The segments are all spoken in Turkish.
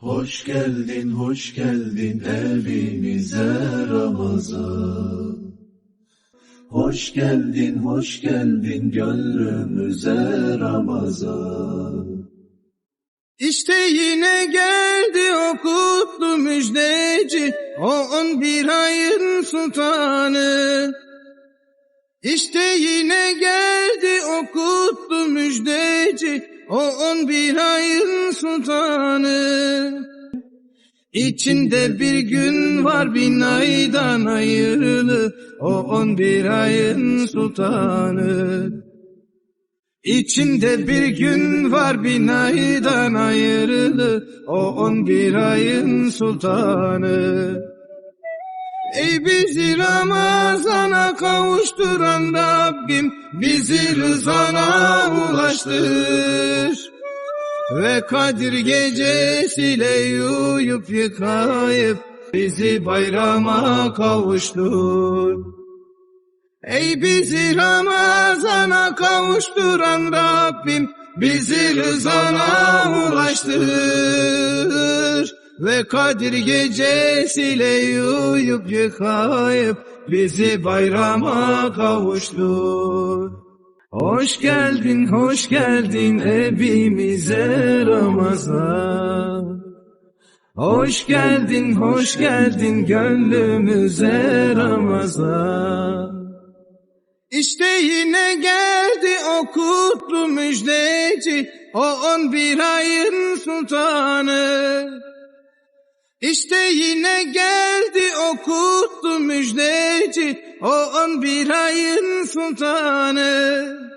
Hoş geldin, hoş geldin evimize Ramazan. Hoş geldin, hoş geldin gönlümüze Ramazan. İşte yine geldi o kutlu müjdeci, o on bir ayın sultanı. İşte yine geldi o kutlu müjdeci, o on bir ayın sultanı. İçinde bir gün var bin aydan hayırlı, o on bir ayın sultanı. İçinde bir gün var bin aydan hayırlı, o on bir ayın sultanı. Ey bizi Ramazan'a kavuşturan Rabbim, bizi rızana ulaştır. Ve Kadir gecesiyle uyuyup yıkayıp, bizi bayrama kavuştur. Ey bizi Ramazan'a kavuşturan Rabbim, bizi rızana ulaştır. Ve Kadir gecesiyle uyuyup yıkayıp, bizi bayrama kavuştur. Hoş geldin, hoş geldin evimize Ramazan. Hoş geldin, hoş geldin gönlümüze Ramazan. İşte yine geldi o kutlu müjdeci, o on bir ayın sultanı. İşte yine geldi o kutlu müjdeci, o on bir ayın sultanı.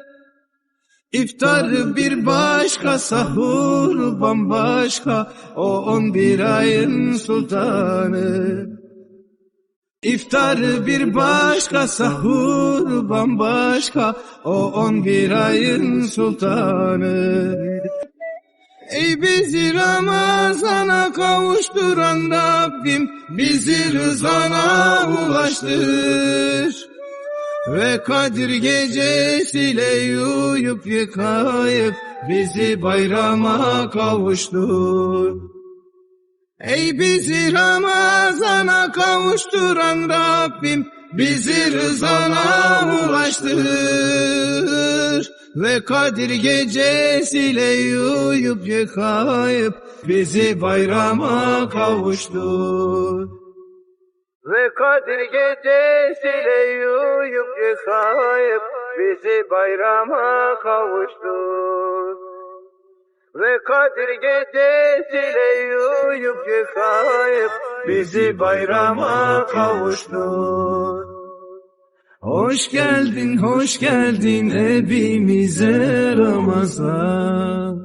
İftar bir başka, sahur bambaşka, o on bir ayın sultanı. İftar bir başka, sahur bambaşka, o on bir ayın sultanı. Ey bizi Ramazan'a kavuşturan Rabbim, bizi rızana ulaştır. Ve Kadir gecesiyle uyuyup yıkayıp, bizi bayrama kavuştur. Ey bizi Ramazan'a kavuşturan Rabbim, bizi rızana ulaştır. Ve Kadir gecesiyle uyuyup yıkayıp, bizi bayrama kavuştur. Kadir gecesiyle uyuyup yıkayıp, bizi bayrama kavuştur. Ve Kadir gecesiyle uyuyup yıkayıp, bizi bayrama kavuştur. Hoş geldin, hoş geldin evimize Ramazan.